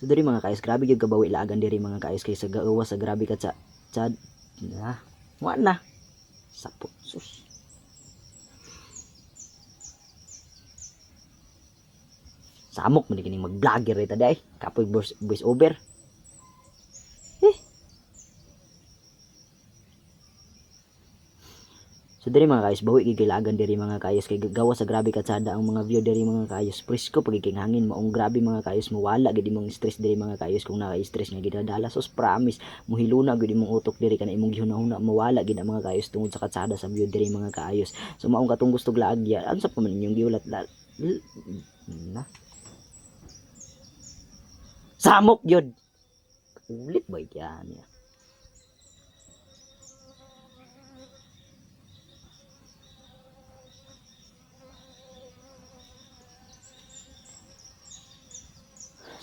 So diri mga kayos, grabe gyud kabawi laagan diri mga kayos kay sa gawa sa grabe ka sa chad. Na. Wa na. Sapot sus. Samok man kining mag-vlogger ita day. Kapoy voice over. So diri mga kayos, bawi gigilagan diri mga kayos kay gawa sa grabe katsada ang mga view diri mga kayos. Presko pagiging hangin maong grabe mga kayos mawala gid imong stress diri mga kayos kung naka-stress nga gidadala. Sos promise muhiluna gid imong utok diri kana imong gihuna-huna mawala gid ang mga kayos tungod sa katsada sa view diri mga kayos. So maong katong gusto glaagya, ano sa pa man inyong giulat la na. Samok yun. Ulit ba yan?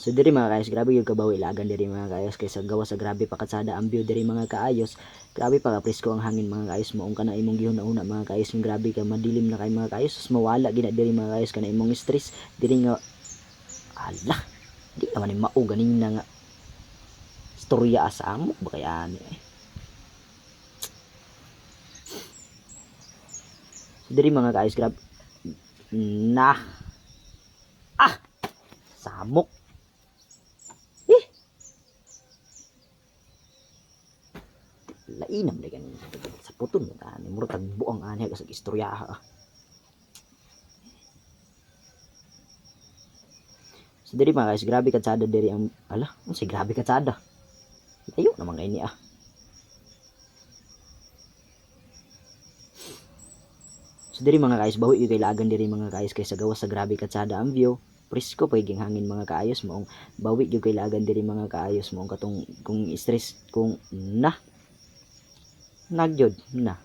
So diri mga kayos, grabe yung kabawi lagan diri mga kayos kaysa gawa sa grabe pa katsada ang view diri mga kaayos. Grabe pa ka presko ang hangin mga kayos maong kana imong gihuna-una mga kayos yung grabe ka madilim na kay mga kayos sus mawala gina diri mga kayos kana imong stress diri nga ala di naman yung mao ganin na nga storya asa amo ba kaya ani eh. So, diri mga kayos grabe na ah samok lainam na ganin sa puton mo tani murag kag buang ani sa istorya ha So diri mga guys, grabe katsada diri ang ala, si grabe katsada. Ayo naman ini ah. So diri mga guys, bawi yung kailagan diri mga guys kaysa gawa sa grabe katsada ang view. Presko pagiging hangin mga kaayos maong bawi yung kailagan diri mga kaayos maong katong kung stress kung na nagyod na